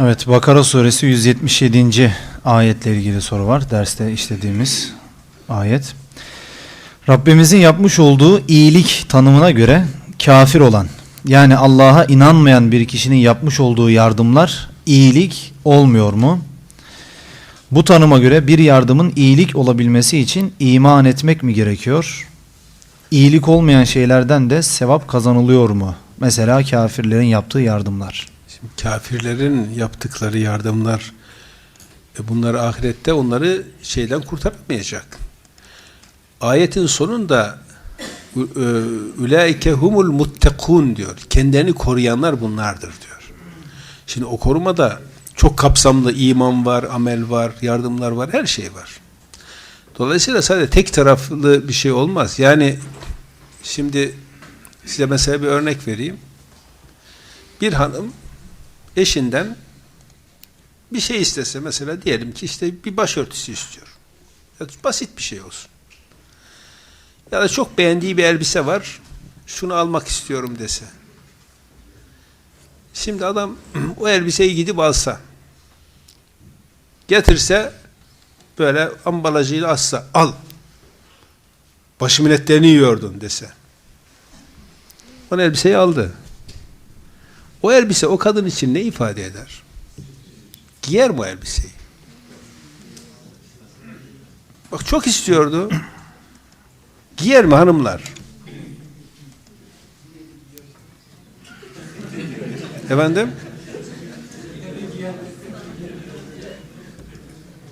Evet Bakara suresi 177. ayetle ilgili soru var. Derste işlediğimiz ayet. Rabbimizin yapmış olduğu iyilik tanımına göre kafir olan yani Allah'a inanmayan bir kişinin yapmış olduğu yardımlar iyilik olmuyor mu? Bu tanıma göre bir yardımın iyilik olabilmesi için iman etmek mi gerekiyor? İyilik olmayan şeylerden de sevap kazanılıyor mu? Mesela kafirlerin yaptığı yardımlar. Şimdi kafirlerin yaptıkları yardımlar e bunlar ahirette onları şeyden kurtaramayacak. Ayetin sonunda ülaike humul muttekun diyor. Kendilerini koruyanlar bunlardır diyor. Şimdi o korumada çok kapsamlı iman var, amel var, yardımlar var, her şey var. Dolayısıyla sadece tek taraflı bir şey olmaz. Yani şimdi size mesela bir örnek vereyim. Bir hanım eşinden bir şey istese mesela diyelim ki işte bir başörtüsü istiyor. Ya basit bir şey olsun. Ya da çok beğendiği bir elbise var. Şunu almak istiyorum dese. Şimdi adam o elbiseyi gidip alsa getirse böyle ambalajıyla assa al başımın etlerini yiyordun dese. O elbiseyi aldı. O elbise o kadın için ne ifade eder? Giyer o elbiseyi? Bak çok istiyordu. Giyer mi hanımlar? Efendim?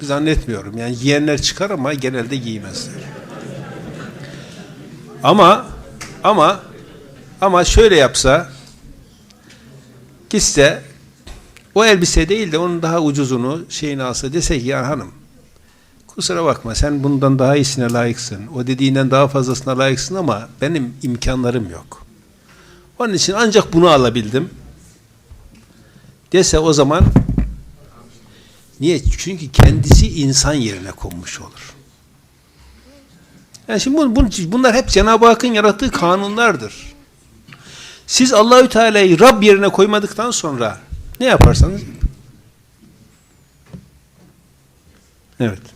Zannetmiyorum. Yani giyenler çıkar ama genelde giymezler. Ama ama ama şöyle yapsa gitse o elbise değil de onun daha ucuzunu şeyini alsa dese ki ya hanım kusura bakma sen bundan daha iyisine layıksın. O dediğinden daha fazlasına layıksın ama benim imkanlarım yok. Onun için ancak bunu alabildim. Dese o zaman niye? Çünkü kendisi insan yerine konmuş olur. Yani şimdi bun, bun, bunlar hep Cenab-ı Hakk'ın yarattığı kanunlardır. Siz Allahü Teala'yı Rab yerine koymadıktan sonra ne yaparsanız Evet.